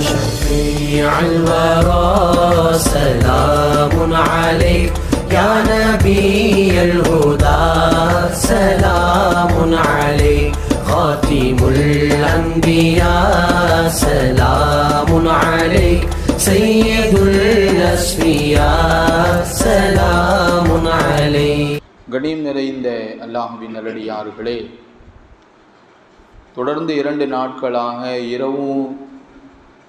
شفيع الورى سلام عليك يا نبي الهدى سلام عليك خاتم الأنبياء سلام عليك سيد الأسفياء سلام عليك கணியம் நிறைந்த அல்லாஹுவின் நல்லடியார்களே தொடர்ந்து இரண்டு நாட்களாக இரவும்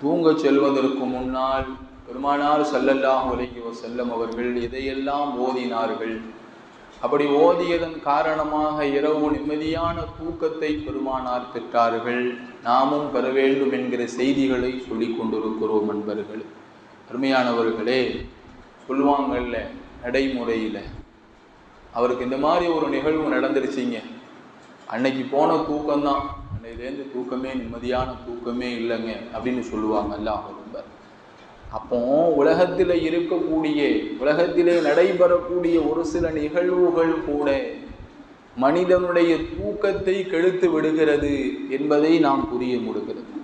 தூங்கச் செல்வதற்கு முன்னால் பெருமானார் செல்லல்லாம் அலைஹி செல்லும் அவர்கள் இதையெல்லாம் ஓதினார்கள். அப்படி ஓதியதன் காரணமாக இரவு நிம்மதியான தூக்கத்தை பெருமானார் பெற்றார்கள். நாமும் பெற வேண்டும் என்கிற செய்திகளை சொல்லிக் கொண்டிருக்கிறோம் நண்பர்கள் அருமையானவர்களே சொல்லுவாங்கல்ல நடைமுறையில் அவருக்கு இந்த மாதிரி ஒரு நிகழ்வு நடந்துருச்சிங்க. அன்னைக்கு போன தூக்கம்தான். அன்னையிலேருந்து தூக்கமே நிம்மதியான தூக்கமே இல்லைங்க அப்படின்னு சொல்லுவாங்க அல்லாஹ் ரொம்ப அப்போ உலகத்தில் இருக்கக்கூடிய உலகத்திலே நடைபெறக்கூடிய ஒரு சில நிகழ்வுகள் கூட மனிதனுடைய தூக்கத்தை கெடுத்து விடுகிறது என்பதை நாம் புரிய முடிகிறது.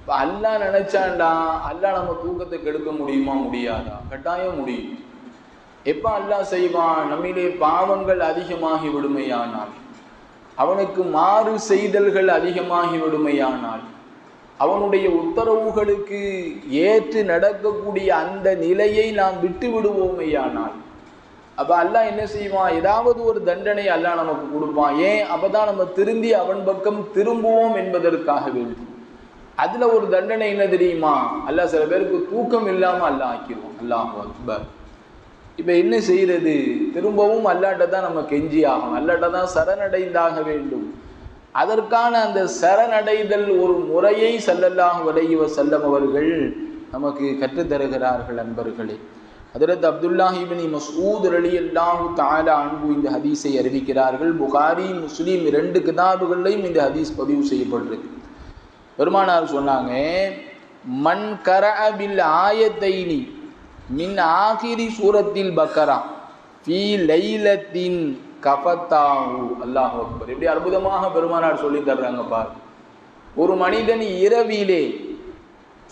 இப்போ அல்லா நினைச்சாண்டா அல்லாஹ் நம்ம தூக்கத்தை கெடுக்க முடியுமா முடியாதா? கட்டாயம் முடியும். எப்போ அல்லாஹ் செய்வான்? நம்மிலே பாவங்கள் அதிகமாகி விடுமையானால். அவனுக்கு மாறு செய்தல்கள் அதிகமாகி விடுமையானால் அவனுடைய உத்தரவுகளுக்கு ஏற்று நடக்கக்கூடிய அந்த நிலையை நாம் விட்டு விடுவோமையானால் அப்போ அல்லாஹ் என்ன செய்வான்? ஏதாவது ஒரு தண்டனை அல்லாஹ் நமக்கு கொடுப்பான். ஏன்? அப்பதான் நம்ம திருந்தி அவன் பக்கம் திரும்புவோம் என்பதற்காக வேண்டும் அதில் ஒரு தண்டனை என்ன தெரியுமா? அல்லாஹ் சில பேருக்கு தூக்கம் இல்லாமல் அல்லாஹ் ஆக்கிடுவோம் அல்லாஹ் அக்பர். இப்போ என்ன செய்கிறது திரும்பவும் அல்லாட்ட தான் நம்ம கெஞ்சி ஆகணும். அல்லாட்ட தான் சரணடைந்தாக வேண்டும். அதற்கான அந்த சரணடைதல் ஒரு முறையை செல்லல்லாம் அலைஹி செல்லம் அவர்கள் நமக்கு கற்றுத்தருகிறார்கள் அன்பர்களே. அதிரத் அப்துல்லாஹிபின் மசூத் அலி அல்லாஹு தாலா அன்பு இந்த ஹதீஸை அறிவிக்கிறார்கள். புகாரி முஸ்லீம் இரண்டு கிதாபுகள்லையும் இந்த ஹதீஸ் பதிவு செய்யப்பட்டிருக்கு. பெருமானார் சொன்னாங்க மண் கர பில் ஆயத்தைனி மின் ஆகிரி சூரத்தில் பக்கரா. ஃபி லைலத்தின் கஃபத்தாவு அல்லாஹ் அக்பர். எப்படி அற்புதமாக பெருமானார் சொல்லி தர்றாங்க பார். ஒரு மனிதன் இரவிலே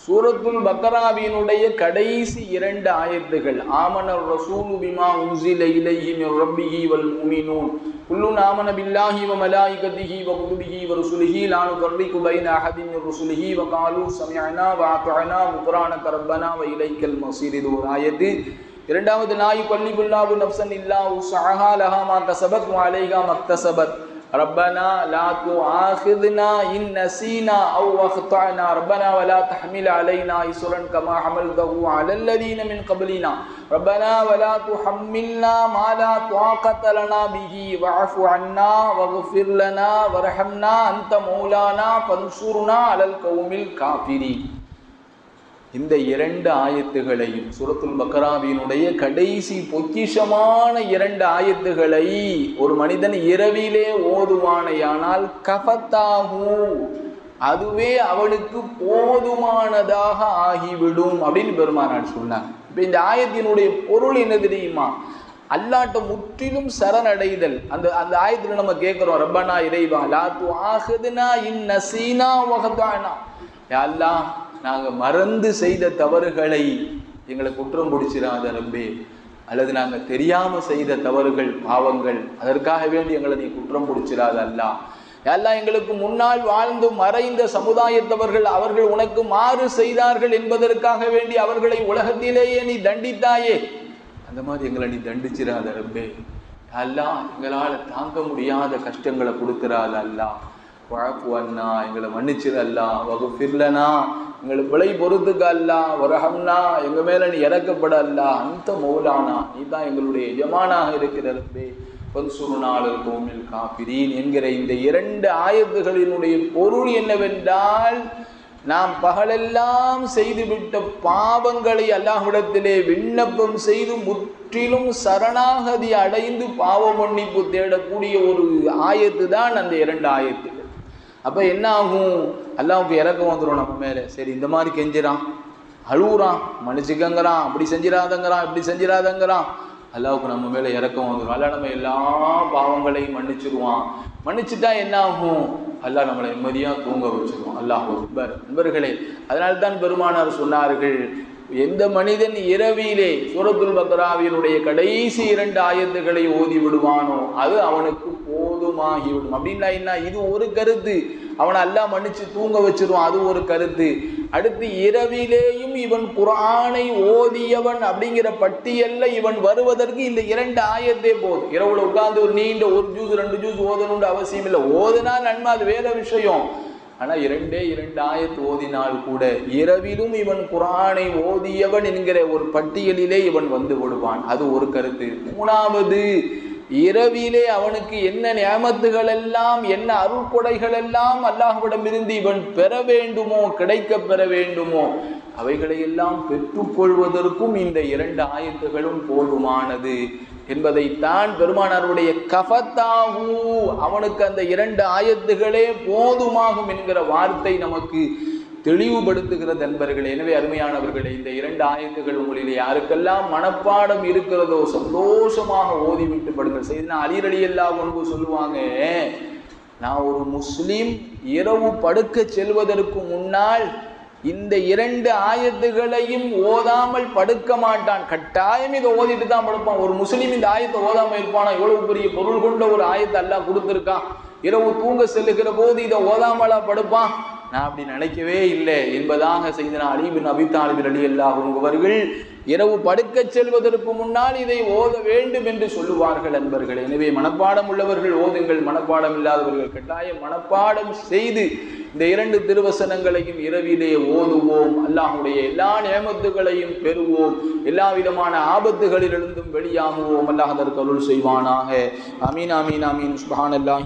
சூரத்துல் பக்கராவினுடைய கடைசி இரண்டு ஆயத்துகள் ஆமனர் ரசூலு பிமா உன்சில இலைஹி மின் ரப்பிஹி வல் முமினூன் குல்லு நாமன பில்லாஹி வ மலாயிகத்திஹி வ குதுபிஹி வ ருசுலிஹி லானு நுஃபர்ரிகு பைன அஹதின் மின் ருசுலிஹி வ காலு சமிஅனா வ அத்அனா குர்ஆனக ரப்பனா வ இலைக்கல் மசீர் இது ஒரு ஆயத்து. இரண்டாவது நாய் கொல்லி கொல்லிபுல்லாஹு நஃப்சன் இல்லா உஸ்ஸஹா லஹா மா கஸபத் வ அலைஹா மக்தஸபத் ربنا لا تؤاخذنا إن نسينا أو أخطأنا. ربنا ولا تحمل علينا إصرا كما حملته على الذين من قبلنا. ربنا ولا تحملنا ما لا طاقة لنا به. واعف عنا واغفر لنا وارحمنا. أنت مولانا فانصرنا على القوم الكافرين. இந்த இரண்டு ஆயத்துகளையும் சுரத்துல் பக்கராவினுடைய கடைசி பொக்கிஷமான இரண்டு ஆயத்துகளை ஒரு மனிதன் இரவிலே ஓதுவானையானால் கஃபத்தாகும் அதுவே அவனுக்கு போதுமானதாக ஆகிவிடும் அப்படின்னு பெருமானார் சொன்னாங்க இப்போ இந்த ஆயத்தினுடைய பொருள் என்ன தெரியுமா? அல்லாட்ட முற்றிலும் சரணடைதல். அந்த அந்த ஆயத்தில் நம்ம கேட்குறோம் ரப்பனா இறைவா லா து ஆகுதுனா இன் நசீனா வகதானா அல்லா நாங்கள் மறந்து செய்த தவறுகளை எங்களை குற்றம் பிடிச்சிடாத ரப்பே. அல்லது நாங்கள் தெரியாமல் செய்த தவறுகள் பாவங்கள் அதற்காக வேண்டி எங்களை நீ குற்றம் பிடிச்சிடாத அல்லா. எல்லாம் எங்களுக்கு முன்னால் வாழ்ந்து மறைந்த சமுதாயத்தவர்கள் அவர்கள் உனக்கு மாறு செய்தார்கள் என்பதற்காக வேண்டி அவர்களை உலகத்திலேயே நீ தண்டித்தாயே. அந்த மாதிரி எங்களை நீ தண்டிச்சிடாத ரப்பே. அல்லா எங்களால் தாங்க முடியாத கஷ்டங்களை கொடுத்துறாத அல்லா. குழப்பு அண்ணா எங்களை மன்னிச்சிரு அல்லா வகுப்பில்லனா எங்களை விளை பொறுத்துக்க அல்லா உரகம்னா எங்கள் மேலே நீ இறக்கப்பட அல்லா அந்த மௌலானா நீ தான் எங்களுடைய எஜமானாக இருக்கிறது. பன்சுருநாளர் கோமில் காபிரீன் என்கிற இந்த இரண்டு ஆயத்துகளினுடைய பொருள் என்னவென்றால் நாம் பகலெல்லாம் செய்துவிட்ட பாவங்களை அல்லாஹ்விடத்திலே விண்ணப்பம் செய்து முற்றிலும் சரணாகதி அடைந்து பாவ மன்னிப்பு தேடக்கூடிய ஒரு ஆயத்து தான் அந்த இரண்டு ஆயத்து அப்போ என்ன ஆகும்? அல்லாவுக்கு இறக்கம் வந்துடும் நம்ம மேலே. சரி இந்த மாதிரி கெஞ்சிறான். அழுகுறான் மன்னிச்சுக்கங்கிறான். அப்படி செஞ்சிடாதங்கிறான். இப்படி செஞ்சிடாதங்கிறான். அல்லாவுக்கு நம்ம மேலே இறக்கம் வந்துடும் அல்லா நம்ம எல்லா பாவங்களையும் மன்னிச்சிருவான். மன்னிச்சுட்டா என்ன ஆகும்? அல்லாஹ் நம்மளை நிம்மதியாக தூங்க வச்சுருவோம் அல்லாஹ் நண்பர்களே அதனால்தான் பெருமானார் சொன்னார்கள் எந்த மனிதன் இரவிலே சூரத்துல் பக்ராவினுடைய கடைசி இரண்டு ஆயத்துக்களை ஓதி விடுவானோ அது அவனுக்கு போதுமாகிவிடும். அப்படின்னா என்ன? இது ஒரு கருத்து. அவனை அல்லாஹ் மன்னிச்சு தூங்க வச்சிருவான் அது ஒரு கருத்து. அடுத்து இரவிலேயும் இவன் குரானை ஓதியவன் அப்படிங்கிற பட்டியல்ல இவன் வருவதற்கு இந்த இரண்டு ஆயத்தே போதும். இரவுல உட்கார்ந்து ஒரு நீண்ட ஒரு ஜூஸ் ரெண்டு ஜூஸ் ஓதணும்னு அவசியம் இல்லை. ஓதுனா நன்மை அது வேற விஷயம். ஆனால் இரண்டே இரண்டு ஆயத்து ஓதினால் கூட இரவிலும் இவன் குரானை ஓதியவன் என்கிற ஒரு பட்டியலிலே இவன் வந்து விடுவான். அது ஒரு கருத்து. மூணாவது இரவிலே அவனுக்கு என்ன நியமத்துகள் எல்லாம் என்ன அருள்கொடைகள் எல்லாம் அல்லாஹ்விடமிருந்து இவன் பெற வேண்டுமோ கிடைக்க பெற வேண்டுமோ அவைகளை எல்லாம் பெற்றுக்கொள்வதற்கும் இந்த இரண்டு ஆயத்துகளும் போதுமானது. என்பதைத்தான் பெருமானாருடைய கஃபத்தாகு அவனுக்கு அந்த இரண்டு ஆயத்துகளே போதுமாகும் என்கிற வார்த்தை நமக்கு தெளிவுபடுத்துகிறது நண்பர்களே எனவே அருமையானவர்களே இந்த இரண்டு ஆயத்துகள் உங்களில் யாருக்கெல்லாம் மனப்பாடம் இருக்கிறதோ சந்தோஷமாக ஓதிவிட்டு படுங்கள். செய்தினா அலிரடி எல்லாம் ஒன்று சொல்லுவாங்க நான் ஒரு முஸ்லீம் இரவு படுக்க செல்வதற்கு முன்னால் இந்த இரண்டு ஆயத்துகளையும் ஓதாமல் படுக்க மாட்டான். கட்டாயம் இதை ஓதிட்டு தான் படுப்பான். ஒரு முஸ்லீம் இந்த ஆயத்தை ஓதாமல் இருப்பானா? எவ்வளவு பெரிய பொருள் கொண்ட ஒரு ஆயத்தை அல்லாஹ் கொடுத்துருக்கான். இரவு தூங்க செல்லுகிற போது இதை ஓதாமலா படுப்பான். நான் அப்படி நினைக்கவே இல்லை. என்பதாக செய்தனா அலிபின் அபித்தாலிபின் அலி அல்லாஹ் உங்கவர்கள் இரவு படுக்கச் செல்வதற்கு முன்னால் இதை ஓத வேண்டும் என்று சொல்லுவார்கள் அன்பர்கள். எனவே மனப்பாடம் உள்ளவர்கள் ஓதுங்கள். மனப்பாடம் இல்லாதவர்கள் கட்டாயம் மனப்பாடம் செய்து இந்த இரண்டு திருவசனங்களையும் இரவிலே ஓதுவோம். அல்லாஹுடைய எல்லா நியமத்துகளையும் பெறுவோம். எல்லா விதமான ஆபத்துகளிலிருந்தும் வெளியாகுவோம். அல்லாஹ் அதற்கு அருள் செய்வானாக. அமீன் அமீன் அமீன் சுபஹான் அல்லாஹ்